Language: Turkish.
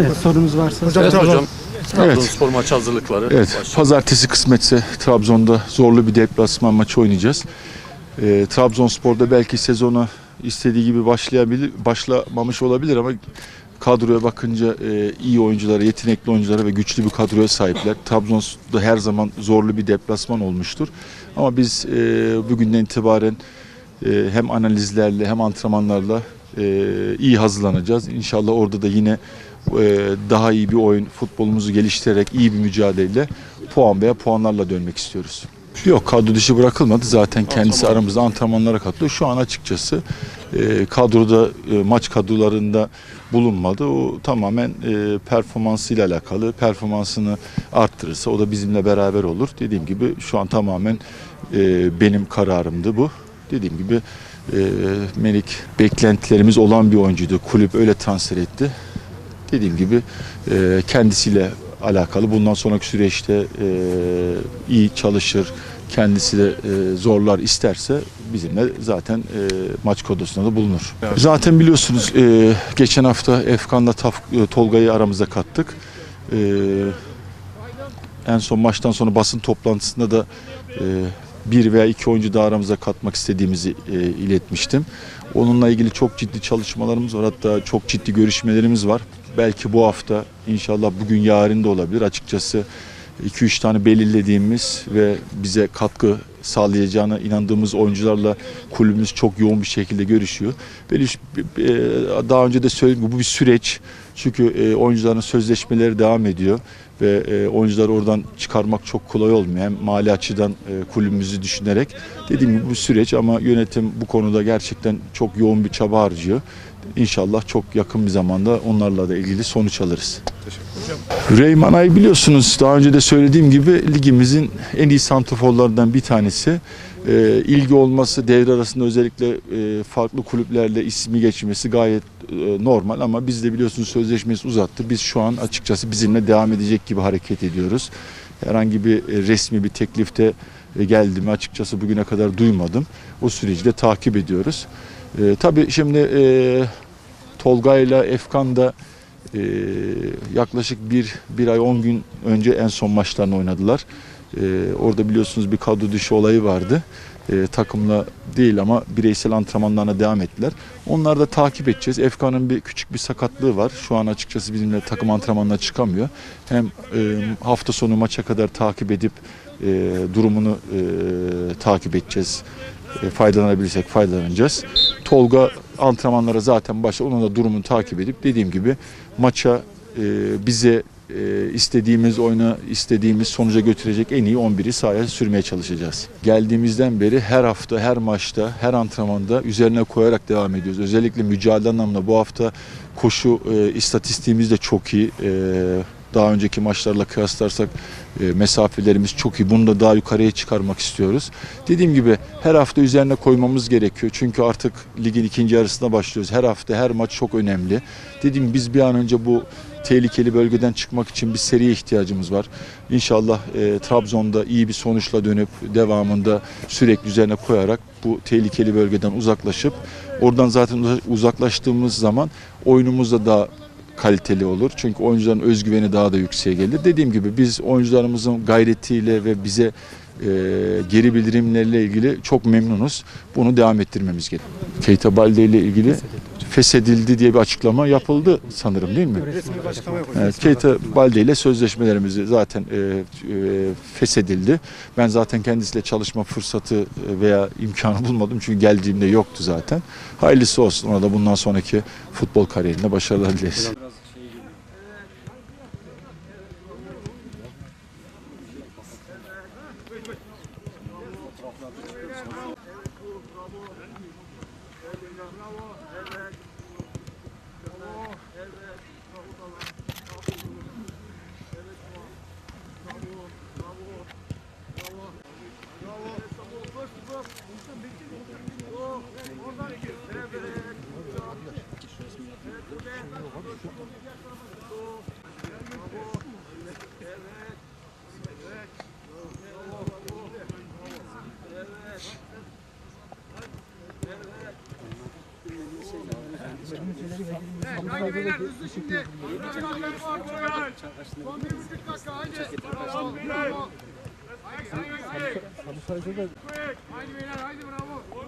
Evet, sorunuz varsa Evet hocam. Evet. Trabzonspor maç hazırlıkları. Evet, başlıyor. pazartesi kısmetse Trabzon'da zorlu bir deplasman maçı oynayacağız. Ee, Trabzonspor'da belki sezona istediği gibi başlayabilir, başlamamış olabilir ama kadroya bakınca e, iyi oyunculara, yetenekli oyunculara ve güçlü bir kadroya sahipler. Trabzon'da her zaman zorlu bir deplasman olmuştur. Ama biz e, bugünden itibaren e, hem analizlerle hem antrenmanlarla e, iyi hazırlanacağız. İnşallah orada da yine e, daha iyi bir oyun, futbolumuzu geliştirerek iyi bir mücadeleyle puan veya puanlarla dönmek istiyoruz. Yok kadro dışı bırakılmadı. Zaten kendisi aramızda antrenmanlara katılıyor. Şu an açıkçası e, kadroda e, maç kadrolarında bulunmadı. O tamamen e, performansıyla alakalı. Performansını arttırırsa o da bizimle beraber olur. Dediğim gibi şu an tamamen e, benim kararımdı bu. Dediğim gibi e, Melik beklentilerimiz olan bir oyuncuydu. Kulüp öyle transfer etti. Dediğim gibi e, kendisiyle alakalı bundan sonraki süreçte e, iyi çalışır, kendisi de e, zorlar isterse bizimle zaten e, maç kodosunda da bulunur. Zaten biliyorsunuz e, geçen hafta Efkan'la e, Tolga'yı aramıza kattık. E, en son maçtan sonra basın toplantısında da e, bir veya iki oyuncu daha aramıza katmak istediğimizi e, iletmiştim. Onunla ilgili çok ciddi çalışmalarımız var. Hatta çok ciddi görüşmelerimiz var. Belki bu hafta inşallah bugün yarın da olabilir. Açıkçası 2-3 tane belirlediğimiz ve bize katkı sağlayacağına inandığımız oyuncularla kulübümüz çok yoğun bir şekilde görüşüyor. İş- e, daha önce de söyledim bu bir süreç. Çünkü e, oyuncuların sözleşmeleri devam ediyor ve e, oyuncuları oradan çıkarmak çok kolay olmuyor. Hem mali açıdan e, kulübümüzü düşünerek dediğim gibi bu süreç ama yönetim bu konuda gerçekten çok yoğun bir çaba harcıyor. İnşallah çok yakın bir zamanda onlarla da ilgili sonuç alırız. Reymanay biliyorsunuz daha önce de söylediğim gibi ligimizin en iyi santraforlarından bir tanesi. Ee, ilgi olması devre arasında özellikle e, farklı kulüplerle ismi geçmesi gayet e, normal ama biz de biliyorsunuz sözleşmesi uzattı. Biz şu an açıkçası bizimle devam edecek gibi hareket ediyoruz. Herhangi bir e, resmi bir teklifte e, geldi mi açıkçası bugüne kadar duymadım. O süreci de takip ediyoruz. E, tabii şimdi e, Tolga ile Efkan da e, yaklaşık bir, bir ay 10 gün önce en son maçlarını oynadılar. E, orada biliyorsunuz bir kadro dışı olayı vardı. E, takımla değil ama bireysel antrenmanlarına devam ettiler. Onları da takip edeceğiz. Efkan'ın bir küçük bir sakatlığı var. Şu an açıkçası bizimle takım antrenmanına çıkamıyor. Hem e, hafta sonu maça kadar takip edip e, durumunu e, takip edeceğiz. E, faydalanabilirsek faydalanacağız. Tolga antrenmanlara zaten başladı. Onun da durumunu takip edip dediğim gibi maça e, bize e, istediğimiz oyuna istediğimiz sonuca götürecek en iyi 11'i sahaya sürmeye çalışacağız. Geldiğimizden beri her hafta, her maçta, her antrenmanda üzerine koyarak devam ediyoruz. Özellikle mücadele anlamında bu hafta koşu e, istatistiğimiz de çok iyi. E, daha önceki maçlarla kıyaslarsak e, mesafelerimiz çok iyi. Bunu da daha yukarıya çıkarmak istiyoruz. Dediğim gibi her hafta üzerine koymamız gerekiyor. Çünkü artık ligin ikinci yarısına başlıyoruz. Her hafta her maç çok önemli. Dediğim biz bir an önce bu tehlikeli bölgeden çıkmak için bir seriye ihtiyacımız var. İnşallah e, Trabzon'da iyi bir sonuçla dönüp devamında sürekli üzerine koyarak bu tehlikeli bölgeden uzaklaşıp oradan zaten uza- uzaklaştığımız zaman oyunumuz da daha kaliteli olur. Çünkü oyuncuların özgüveni daha da yükseğe gelir. Dediğim gibi biz oyuncularımızın gayretiyle ve bize e, geri bildirimlerle ilgili çok memnunuz. Bunu devam ettirmemiz gerekiyor. Keita Balde ile ilgili feshedildi diye bir açıklama yapıldı sanırım değil mi? Evet, Keita Balde ile sözleşmelerimizi zaten e, e, feshedildi. Ben zaten kendisiyle çalışma fırsatı e, veya imkanı bulmadım çünkü geldiğimde yoktu zaten. Hayırlısı olsun ona da bundan sonraki futbol kariyerinde başarılar dileriz. Bravo, evet. Haydi beyler hızlı şimdi. Son bir buçuk dakika haydi. Bravo. Haydi beyler haydi bravo.